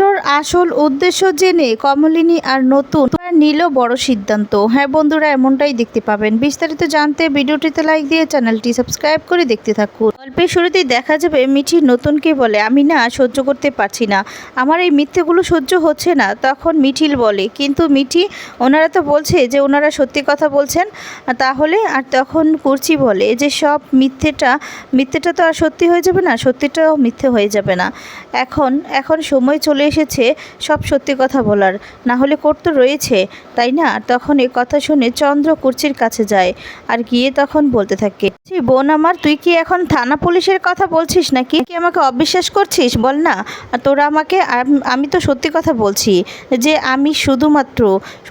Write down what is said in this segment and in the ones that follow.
চন্দ্রর আসল উদ্দেশ্য জেনে কমলিনী আর নতুন নিল বড় সিদ্ধান্ত। হ্যাঁ বন্ধুরা, এমনটাই দেখতে পাবেন। বিস্তারিত জানতে ভিডিওটিতে লাইক দিয়ে চ্যানেলটি সাবস্ক্রাইব করে দেখতে থাকুন। গল্পের শুরুতেই দেখা যাবে মিঠি নতুনকে বলে, আমি না সহ্য করতে পারছি না। আমার এই মিথ্যেগুলো সহ্য হচ্ছে না। তখন মিঠিল বলে, কিন্তু মিঠি, ওনারা তো বলছে যে ওনারা সত্যি কথা বলছেন, তাহলে? আর তখন কুর্চি বলে যে সব মিথ্যেটা মিথ্যেটা তো আর সত্যি হয়ে যাবে না, সত্যিটাও মিথ্যে হয়ে যাবে না। এখন এখন সময় চলে এসেছে সব সত্যি কথা বলার। না হলে কোর্ট তো রয়েছে। তাই না? তখন এ কথা শুনে চন্দ্র কুর্চির কাছে যায় আর গিয়ে তখন বলতে থাকে বোন আমার, তুই কি এখন থানা পুলিশের কথা বলছিস নাকি? কি আমাকে অবিশ্বাস করছিস? বল না। তোরা আমাকে আমি তো সত্যি কথা বলছি যে আমি শুধুমাত্র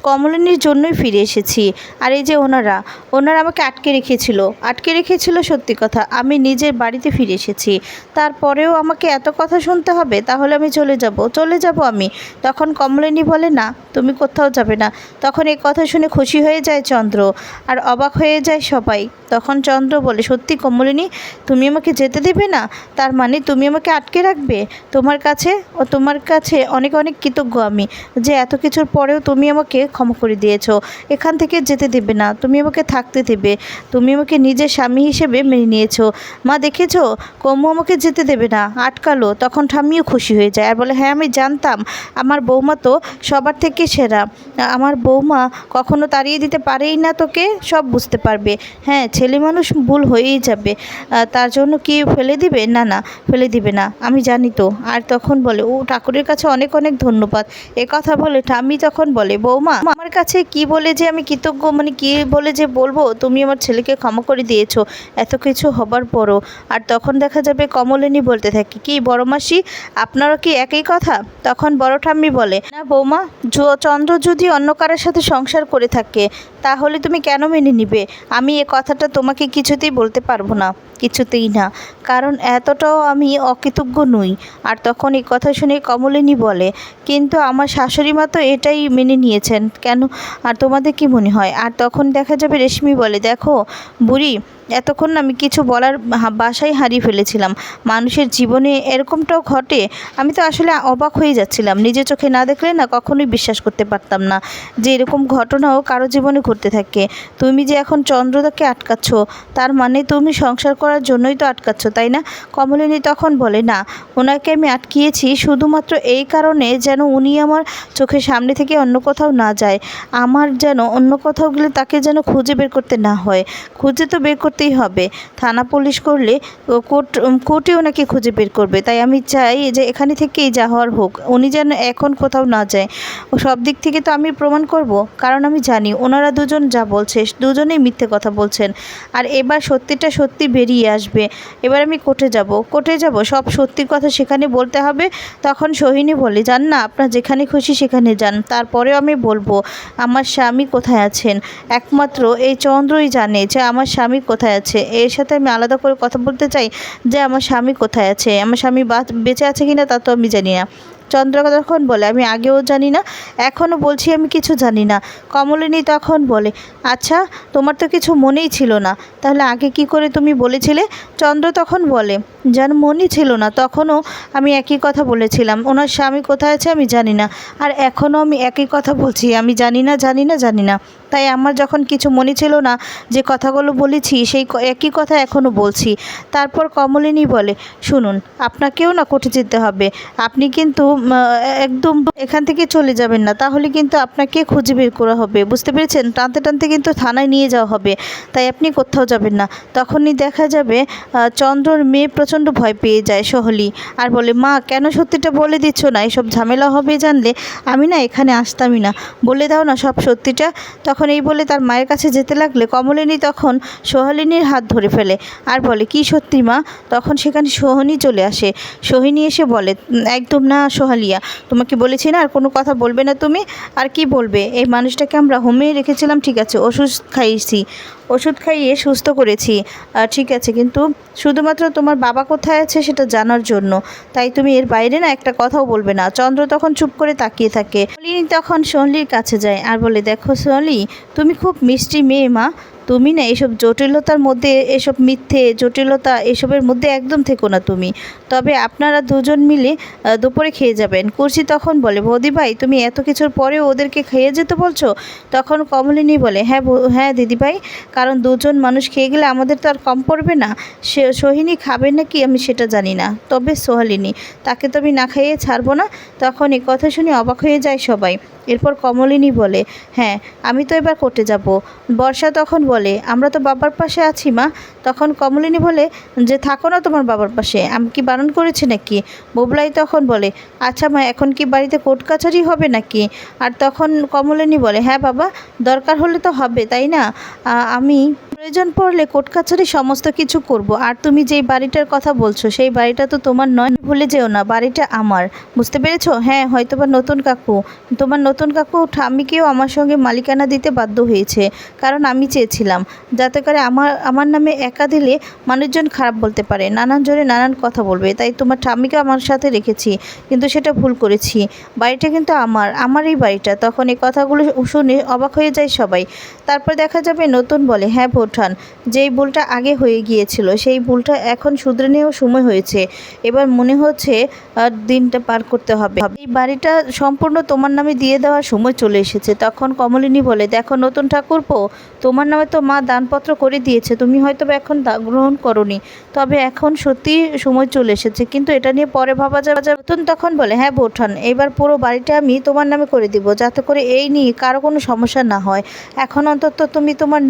কমলিনীর জন্যই ফিরে এসেছি। আর এই যে ওনারা ওনারা আমাকে আটকে রেখেছিল আটকে রেখেছিল সত্যি কথা। আমি নিজের বাড়িতে ফিরে এসেছি। তারপরেও আমাকে এত কথা শুনতে হবে, তাহলে আমি চলে যাব। চলে যাব আমি। তখন কমলিনী বলে, না, তুমি কোথাও যাবে না। তখন এই কথা শুনে খুশি হয়ে যায় চন্দ্র। আর অবাক হয়ে যায় সবাই। তখন চন্দ্র বলে, সত্যি কমলিনী, তুমি আমাকে যেতে দেবে না? তার মানে তুমি আমাকে আটকে রাখবে? তোমার কাছে ও তোমার কাছে অনেক অনেক কৃতজ্ঞ আমি। যে এত কিছুর পরেও তুমি আমাকে ক্ষমা করে দিয়েছ। এখান থেকে যেতে দেবে না। তুমি আমাকে থাকতে দেবে। তুমি আমাকে নিজের স্বামী হিসেবে মেনে নিয়েছো। মা, দেখেছ? কম্মু আমাকে যেতে দেবে না। আটকালো। তখন ঠাম্মিও খুশি হয়ে যায়। আর বলে হ্যাঁ আমি জানতাম। আমার বৌমা তো সবার থেকে সেরা। আমার বৌমা কখনো তাড়িয়ে দিতে পারেই না তোকে, সব বুঝতে পারবে। হ্যাঁ ছেলে মানুষ ভুল হয়েই যাবে। তার জন্য কি ফেলে দিবে? না না, ফেলে দিবে না। আমি জানি তো। আর তখন বলে, ও ঠাকুরের কাছে অনেক অনেক ধন্যবাদ। এ কথা বলে ঠাম্মি তখন বলে, বৌমা আমার কাছে কি বলে যে আমি কৃতজ্ঞ? মানে কি বলে যে বলব? তুমি আমার ছেলেকে ক্ষমা করে দিয়েছ। এত কিছু হবার পরও। আর তখন দেখা যাবে কমলিনী বলতে থাকে, কি বড় মাসি, আপনারও কি একই কথা? তখন বড় ঠাম্মি বলে, না বৌমা চন্দ্র যদি অন্য কারের সাথে সংসার করে থাকে তাহলে তুমি কেন মেনে নিবে? আমি এ কথাটা তোমাকে কিছুতেই বলতে পারব না। কিছুতেই না। কারণ এতটাও আমি অকৃতজ্ঞ নই। আর তখন এই কথা শুনে কমলিনী বলে, কিন্তু আমার শাশুড়ি মা তো এটাই মেনে নিয়েছেন। কেন? আর তোমাদের কি মনে হয়? আর তখন দেখা যাবে রেশমি বলে, দেখো, বুড়ি এতক্ষণ আমি কিছু বলার বাসাই হারিয়ে ফেলেছিলাম। মানুষের জীবনে এরকমটাও ঘটে, আমি তো আসলে অবাক হয়ে যাচ্ছিলাম। নিজের চোখে না দেখলে না কখনোই বিশ্বাস করতে পারতাম না যে এরকম ঘটনাও কারও জীবনে ঘটতে থাকে। তুমি যে এখন চন্দ্রদাকে আটকাচ্ছ, তার মানে তুমি সংসার করার জন্যই তো আটকাচ্ছ, তাই না? কমলিনী তখন বলে, না, ওনাকে আমি আটকিয়েছি শুধুমাত্র এই কারণে যেন উনি আমার চোখের সামনে থেকে অন্য কোথাও না যায়। আমার যেন অন্য কোথাও গেলে তাকে যেন খুঁজে বের করতে না হয়। খুঁজে তো বের করতেই হবে। থানা পুলিশ করলে কোর্ট কোর্টে ওনাকে খুঁজে বের করবে। তাই আমি চাই যে এখানে থেকেই যা হওয়ার হোক। উনি যেন এখন কোথাও না যায়। ও সব দিক থেকে তো আমি প্রমাণ করব, কারণ আমি জানি ওনারা দুজন যা বলছে, দুজনেই মিথ্যে কথা বলছেন। আর এবার সত্যিটা সত্যি বেরিয়ে আসবে। এবার আমি কোর্টে যাব। কোর্টে যাব, সব সত্যি কথা সেখানে বলতে হবে। তখন সোহিনী বলে, যান না, আপনার যেখানে খুশি সেখানে যান। তারপরেও আমি বলব, আমার স্বামী কোথায় আছেন? একমাত্র এই চন্দ্রই জানে যে আমার স্বামী কোথায় আছে? এর সাথে আমি আলাদা করে কথা বলতে চাই যে আমার স্বামী কোথায় আছে? আমার স্বামী বেঁচে আছে কি না তা তো আমি জানি না। চন্দ্র তখন বলে, আমি আগেও জানি না, এখনও বলছি আমি কিছু জানি না। কমলিনী তখন বলে আচ্ছা তোমার তো কিছু মনেই ছিল না। তাহলে আগে কি করে তুমি বলেছিলে? চন্দ্র তখন বলে যেন মনই ছিল না, তখনও আমি একই কথা বলেছিলাম। ওনার স্বামী কোথায় আছে আমি জানি না, আর এখনও আমি একই কথা বলছি। আমি জানি না জানি না জানি না। তাই আমার যখন কিছু মনে ছিল না যে কথাগুলো বলেছি, সেই একই কথা এখনও বলছি। তারপর কমলিনী বলে, শুনুন, আপনাকেও না কোর্টে যেতে হবে। আপনি কিন্তু একদম এখান থেকে চলে যাবেন না। তাহলে কিন্তু আপনাকে খুঁজে বের করা হবে। বুঝতে পেরেছেন? টানতে টানতে কিন্তু থানায় নিয়ে যাওয়া হবে। তাই আপনি কোথাও যাবেন না। তখনই দেখা যাবে চন্দ্রর মেয়ে প্রচণ্ড ভয় পেয়ে যায় সহলি। আর বলে, মা, কেন সত্যিটা বলে দিচ্ছ না? এসব ঝামেলা হবে জানলে আমি না এখানে আসতামই না। বলে দাও না সব সত্যিটা। তখন এই বলে তার মায়ের কাছে যেতে লাগলে কমলিনী তখন সোহালিনীর হাত ধরে ফেলে। আর বলে, কি সত্যি মা? তখন সেখানে সোহনী চলে আসে। সোহিনী এসে বলে, একদম না সোহালিয়া, তোমাকে বলেছি না, আর কোনো কথা বলবে না তুমি, আর কি বলবে? এই মানুষটাকে আমরা হোমে রেখেছিলাম, ঠিক আছে, ওষুধ খাইয়েছি। ওষুধ খাইয়ে সুস্থ করেছি। ঠিক আছে, কিন্তু শুধুমাত্র তোমার বাবা কোথায় আছে সেটা জানার জন্য। তাই তুমি এর বাইরে না একটা কথাও বলবে না। চন্দ্র তখন চুপ করে তাকিয়ে থাকে। তখন সোনলির কাছে যায় আর বলে, দেখো সোনলি তুমি খুব মিষ্টি মেয়ে মা। তুমি না এসব জটিলতার মধ্যে, এসব মিথ্যে জটিলতা এসবের মধ্যে একদম থেকো না তুমি। তবে আপনারা দুজন মিলে দুপুরে খেয়ে যাবেন। কুর্সি তখন বলে, বৌদি ভাই, তুমি এত কিছুর পরেও ওদেরকে খেয়ে যেতে বলছো? তখন কমলিনী বলে হ্যাঁ হ্যাঁ দিদিভাই কারণ দুজন মানুষ খেয়ে গেলে আমাদের তো আর কম পড়বে না। সে, সোহিনী খাবে না কি আমি সেটা জানি না। তবে সোহালিনী, তাকে তো আমি না খাইয়ে ছাড়বো না। তখন এই কথা শুনে অবাক হয়ে যায় সবাই। এরপর কমলিনী বলে হ্যাঁ আমি তো এবার কোর্টে যাব। বর্ষা তখন বলে আমরা তো বাবার পাশে আছি, মা। তখন কমলিনী বলে, যে থাকো না তোমার বাবার পাশে, আমি কি বারণ করেছি নাকি? বুবলাই তখন বলে আচ্ছা মা, এখন কি বাড়িতে কোর্ট কাছারি হবে নাকি? আর তখন কমলিনী বলে হ্যাঁ বাবা, দরকার হলে তো হবে, তাই না? আমি প্রয়োজন পড়লে কোর্ট কাছারি সমস্ত কিছু করব। আর তুমি যেই বাড়িটার কথা বলছো, সেই বাড়িটা তো তোমার নয়, ভুলে যেও না, বাড়িটা আমার। বুঝতে পেরেছ? হ্যাঁ হয়তো বা নতুন কাকু। তোমার নতুন কাকু ঠাম্মিকেও আমার সঙ্গে মালিকানা দিতে বাধ্য হয়েছে, কারণ আমি চেয়েছিলাম। যাতে করে আমার আমার নামে একা দিলে মানুষজন খারাপ বলতে পারে। নানান জনে নানান কথা বলবে। তাই তোমার ঠাম্মিকে আমার সাথে রেখেছি। কিন্তু সেটা ভুল করেছি। বাড়িটা কিন্তু আমার আমার এই বাড়িটা। তখন এই কথাগুলো শুনে অবাক হয়ে যায় সবাই। তারপর দেখা যাবে নতুন বলে হ্যাঁ বোঠান, যেই ভুলটা আগে হয়ে গিয়েছিল, সেই ভুলটা এখন শুধরে নেওয়ার সময় হয়েছে। এবার মনে হচ্ছে দিনটা পার করতে হবে। এই বাড়িটা সম্পূর্ণ তোমার নামে দিয়ে দেওয়ার সময় চলে এসেছে। তখন কমলিনী বলে, দেখো নতুন ঠাকুরপো, তোমার নামে তো মা দানপত্র করে দিয়েছে, তুমি হয়তো এখন গ্রহণ করনি। তবে এখন সত্যি সময় চলে এসেছে, কিন্তু এটা নিয়ে পরে ভাবা যাবে। নতুন তখন বলে হ্যাঁ বোঠান, এবার পুরো বাড়িটা আমি তোমার নামে করে দিব, যাতে করে এই নিয়ে কারও কোনো সমস্যা না হয়। এখন অন্তত তুমি তোমার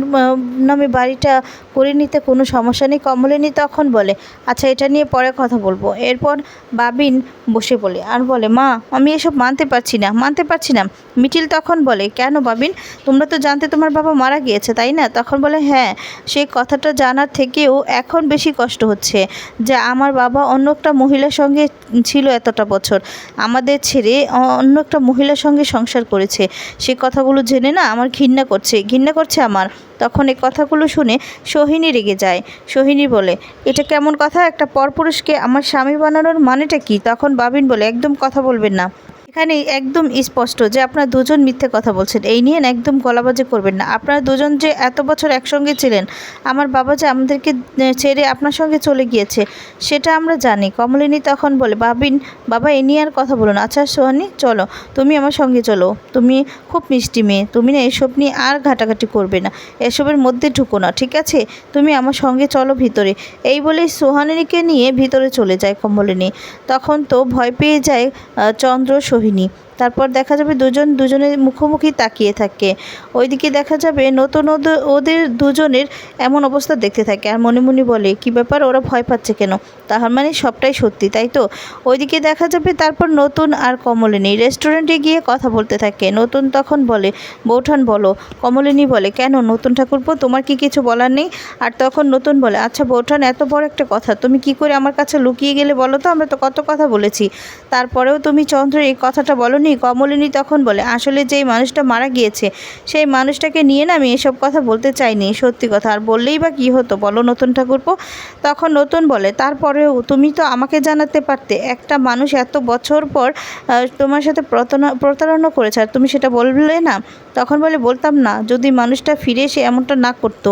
নামে বাড়িটা করে নিতে কোনো সমস্যা নেই। কমলিনী তখন বলে আচ্ছা এটা নিয়ে পরে কথা বলব। এরপর বাবিন বসে বলে, আর বলে, মা, আমি এসব মানতে পারছি না, মানতে পারছি না। মিঠিল তখন বলে, কেন বাবিন? তোমরা তো জানতে তোমার বাবা মারা গিয়েছে, তাই না? তখন বলে হ্যাঁ সেই কথাটা জানার থেকেও এখন বেশি কষ্ট হচ্ছে যে আমার বাবা অন্য একটা মহিলার সঙ্গে ছিল এতটা বছর। আমাদের ছেড়ে অন্য একটা মহিলার সঙ্গে সংসার করেছে। সে কথাগুলো জেনে না আমার ঘৃণা করছে ঘৃণা করছে আমার। তখন এই কথাগুলো শুনে সোহিনী রেগে যায়। সোহিনী বলে, এটা কেমন কথা? একটা পরপুরুষকে আমার স্বামী বানানোর মানেটা কি? তখন বাবিন বলে, একদম কথা বলবেন না। এখানে একদম স্পষ্ট যে আপনারা দুজন মিথ্যে কথা বলছেন। এই নিয়ে একদম গলাবাজি করবেন না। আপনারা দুজন যে এত বছর একসঙ্গে ছিলেন, আমার বাবা যে আমাদেরকে ছেড়ে আপনার সঙ্গে চলে গিয়েছে, সেটা আমরা জানি। কমলিনী তখন বলে, বাবিন, বাবা, এ নিয়ে আর কথা বলুন আচ্ছা সোহানি, চলো। তুমি আমার সঙ্গে চলো। তুমি খুব মিষ্টি মেয়ে। তুমি না এসব নিয়ে আর ঘাটাঘাটি করবে না। এসবের মধ্যে ঢুকো না, ঠিক আছে? তুমি আমার সঙ্গে চলো ভিতরে। এই বলে সোহানিকে নিয়ে ভিতরে চলে যায় কমলিনী। তখন তো ভয় পেয়ে যায় চন্দ্র চন্দ্র সোহিনী তারপর দেখা যাবে দুজন দুজনের মুখোমুখি তাকিয়ে থাকে। ওইদিকে দেখা যাবে নতুন ওদের- দুজনের এমন অবস্থা দেখতে থাকে। আর মনে মনে বলে, কি ব্যাপার? ওরা ভয় পাচ্ছে কেন? তাহার মানে সবটাই সত্যি, তাই তো? ওইদিকে দেখা যাবে তারপর নতুন আর কমলিনী রেস্টুরেন্টে গিয়ে কথা বলতে থাকে। নতুন তখন বলে, বৌঠান, বলো। কমলিনী বলে, কেন নতুন ঠাকুরপো? তোমার কি কিছু বলার নেই? আর তখন নতুন বলে আচ্ছা বৌঠান, এত বড় একটা কথা। তুমি কি করে আমার কাছে লুকিয়ে গেলে বলো তো? আমরা তো কত কথা বলেছি। তারপরেও তুমি চন্দ্র এই কথাটা বলনি কমলিনী তখন বলে, আসলে যেই মানুষটা মারা গিয়েছে, সেই মানুষটাকে নিয়ে না আমি এসব কথা বলতে চাইনি, সত্যি কথা। আর বললেই বা কী হতো? বলো নতুন ঠাকুরপো? তখন নতুন বলে, তারপরেও তুমি তো আমাকে জানাতে পারতে, একটা মানুষ এত বছর পর তোমার সাথে প্রতারণা করেছে, আর তুমি সেটা বললে না? তখন বলে, বলতাম না, যদি মানুষটা ফিরে এসে এমনটা না করতো,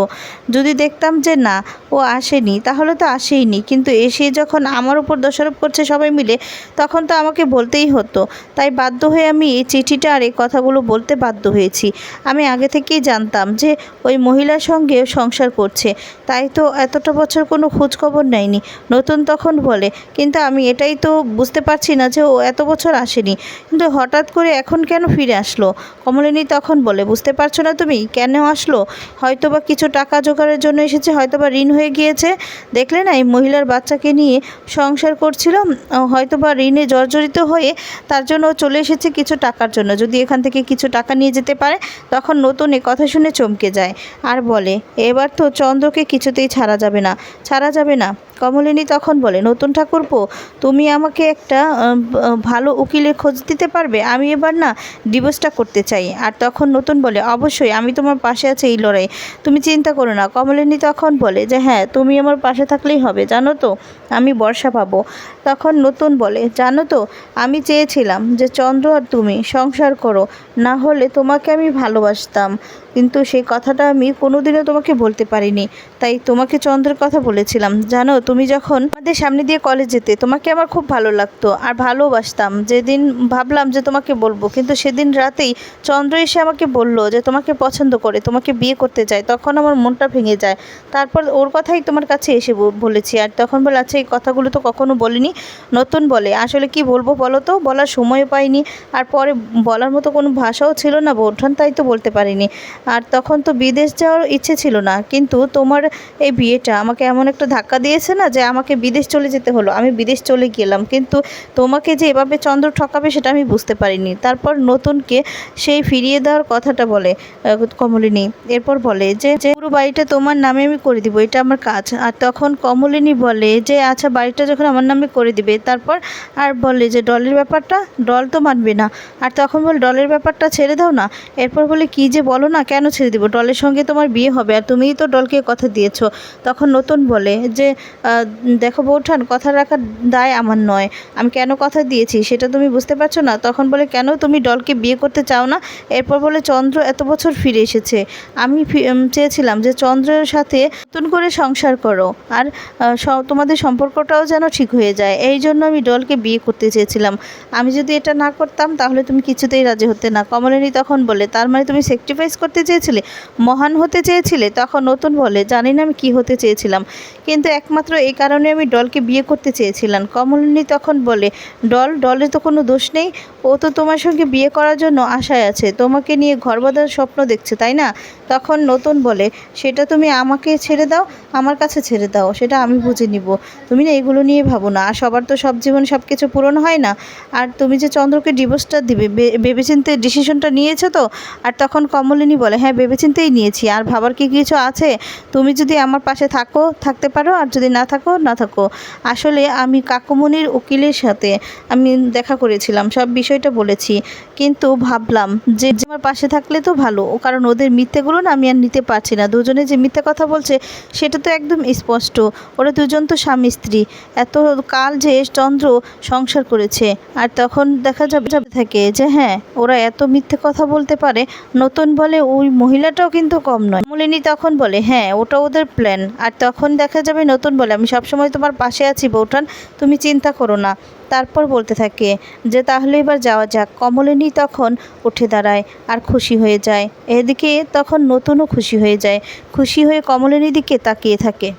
যদি দেখতাম যে না, ও আসেনি, তাহলে তো আসেইনি। কিন্তু এসে যখন আমার উপর দোষারোপ করছে সবাই মিলে, তখন তো আমাকে বলতেই হতো। তাই বাধ্য হয়ে আমি এই চিঠিটা আর এই কথাগুলো বলতে বাধ্য হয়েছি। আমি আগে থেকেই জানতাম যে ওই মহিলার সঙ্গে সংসার করছে। তাই তো এতটা বছর কোনো খোঁজখবর নেয়নি। নতুন তখন বলে, কিন্তু আমি এটাই তো বুঝতে পারছি না যে ও এত বছর আসেনি। কিন্তু হঠাৎ করে এখন কেন ফিরে আসলো? কমলিনী তখন বলে, বুঝতে পারছ না তুমি? কেন আসলো? হয়তো বা কিছু টাকা জোগাড়ের জন্য এসেছে হয়তো বা ঋণ হয়ে গিয়েছে। দেখলে না, এই মহিলার বাচ্চাকে নিয়ে সংসার করছিল। হয়তো বা ঋণে জর্জরিত হয়ে তার জন্য চলে এসেছে কিছু টাকার জন্য। যদি এখান থেকে কিছু টাকা নিয়ে যেতে পারে, তখন নতুন এ কথা শুনে চমকে যায়। আর বলে, এবার তো চন্দ্রকে কিছুতেই ছাড়া যাবে না। ছাড়া যাবে না। কমলিনী তখন বলে, নতুন ঠাকুরপো, তুমি আমাকে একটা ভালো উকিলের খোঁজ দিতে পারবে? আমি এবার না ডিভোর্সটা করতে চাই। আর তখন নতুন বলে, অবশ্যই, আমি তোমার পাশে আছি এই লড়াই তুমি চিন্তা করো না। কমলিনী তখন বলে যে হ্যাঁ তুমি আমার পাশে থাকলেই হবে, জানো তো, আমি বর্ষা পাবো। তখন নতুন বলে, জানো তো, আমি চেয়েছিলাম যে চন্দ্র আর তুমি সংসার করো, না হলে তোমাকে আমি ভালোবাসতাম। কিন্তু সেই কথাটা আমি কোনোদিনও তোমাকে বলতে পারিনি। তাই তোমাকে চন্দ্রের কথা বলেছিলাম। জানো, তুমি যখন আমাদের সামনে দিয়ে কলেজ যেতে, তোমাকে আমার খুব ভালো লাগতো আর ভালোবাসতাম। যেদিন ভাবলাম যে তোমাকে বলব, কিন্তু সেদিন রাতেই চন্দ্র এসে আমাকে বলল যে তোমাকে পছন্দ করে, তোমাকে বিয়ে করতে চায়। তখন আমার মনটা ভেঙে যায়। তারপর ওর কথাই তোমার কাছে এসে বলেছি। আর তখন বলে আচ্ছা এই কথাগুলো তো কখনো বলিনি, নতুন বলে। আসলে কি বলব বলো তো? বলার সময় পাইনি। আর পরে বলার মতো কোনো ভাষাও ছিল না বৌঠান, তাই তো বলতে পারিনি। আর তখন তো বিদেশ যাওয়ার ইচ্ছে ছিল না। কিন্তু তোমার এই বিয়েটা আমাকে এমন একটা ধাক্কা দিয়েছে না যে আমাকে বিদেশ চলে যেতে হলো। আমি বিদেশ চলে গেলাম। কিন্তু তোমাকে যে এভাবে চন্দ্র ঠকাবে সেটা আমি বুঝতে পারিনি। তারপর নতুনকে সেই ফিরিয়ে দেওয়ার কথাটা বলে কমলিনী। এরপর বলে যে যে পুরো বাড়িটা তোমার নামে আমি করে দিব, এটা আমার কাজ। আর তখন কমলিনী বলে যে আচ্ছা বাড়িটা যখন আমার নামে করে দিবে, তারপর আর বলে যে, ডলের ব্যাপারটা? ডল তো মানবে না। আর তখন বল, ডলের ব্যাপারটা ছেড়ে দাও না। এরপর বলে, কি যে বলো না কেন ছেড়ে দিব? ডলের সঙ্গে তোমার বিয়ে হবে আর তুমিই তো ডলকে কথা দিয়েছ। তখন নতুন বলে যে দেখো বৌঠান, কথা রাখার দায় আমার নয়। আমি কেন কথা দিয়েছি সেটা তুমি বুঝতে পারছ না? তখন বলে, কেন তুমি ডলকে বিয়ে করতে চাও না? এরপর বলে, চন্দ্র এত বছর ফিরে এসেছে। আমি চেয়েছিলাম যে, চন্দ্রের সাথে নতুন করে সংসার করো আর তোমাদের সম্পর্কটাও যেন ঠিক হয়ে যায়। এই জন্য আমি ডলকে বিয়ে করতে চেয়েছিলাম। আমি যদি এটা না করতাম, তাহলে তুমি কিছুতেই রাজি হতে না। কমলিনী তখন বলে, তার মানে তুমি স্যাক্রিফাইস করতে চেয়েছিলে, মহান হতে চেয়েছিলে, তখন নতুন বলে, জানি না আমি কি হতে চেয়েছিলাম। কিন্তু একমাত্র এই কারণে আমি ডলকে বিয়ে করতে চেয়েছিলাম। কমলিনী তখন বলে, ডল, ডলের তো কোনো দোষ নেই। ও তো তোমার সঙ্গে বিয়ে করার জন্য আশায় আছে। তোমাকে নিয়ে ঘর বাঁধার স্বপ্ন দেখছে, তাই না? তখন নতুন বলে, সেটা তুমি আমাকে ছেড়ে দাও, আমার কাছে ছেড়ে দাও, সেটা আমি বুঝে নিব। তুমি না এগুলো নিয়ে ভাবো না, আর সবার তো সব জীবনে সব কিছু পূরণ হয় না। আর তুমি যে চন্দ্রকে ডিভোর্সটা দিবে ভেবেচিন্তে ডিসিশনটা নিয়েছো তো? আর তখন কমলিনী বলে হ্যাঁ ভেবেচিন্তেই নিয়েছি। আর ভাবার কি কিছু আছে? তুমি যদি আমার পাশে থাকো, থাকতে পারো, আর যদি না থাকো না থাকো। আসলে আমি কাকুমণির উকিলের সাথে আমি দেখা করেছিলাম, সব বিষয়টা বলেছি। কিন্তু ভাবলাম যে আমার পাশে থাকলে তো ভালো। কারণ ওদের মিথ্যেগুলো না আমি আর নিতে পারছি না। দুজনে যে মিথ্যে কথা বলছে, সেটা তো একদম স্পষ্ট। ওরা দুজন তো স্বামী স্ত্রী। এত কাল যে চন্দ্র সংসার করেছে, আর তখন দেখা যাবে থাকে যে হ্যাঁ ওরা এত মিথ্যে কথা বলতে পারে। নতুন বলে ওই মহিলাটাও কিন্তু কম নয়। মলিনী তখন বলে হ্যাঁ ওটা ওদের প্ল্যান আর তখন দেখা যাবে নতুন বলে, আমি সবসময় তোমার পাশে আছি বৌঠান, তুমি চিন্তা করো না। তারপর বলতে থাকে যে, তাহলে এবার যাওয়া যাক। কমলিনী তখন উঠে দাঁড়ায় আর খুশি হয়ে যায়। এদিকে তখন নতুনও খুশি হয়ে যায়। খুশি হয়ে কমলিনীর দিকে তাকিয়ে থাকে।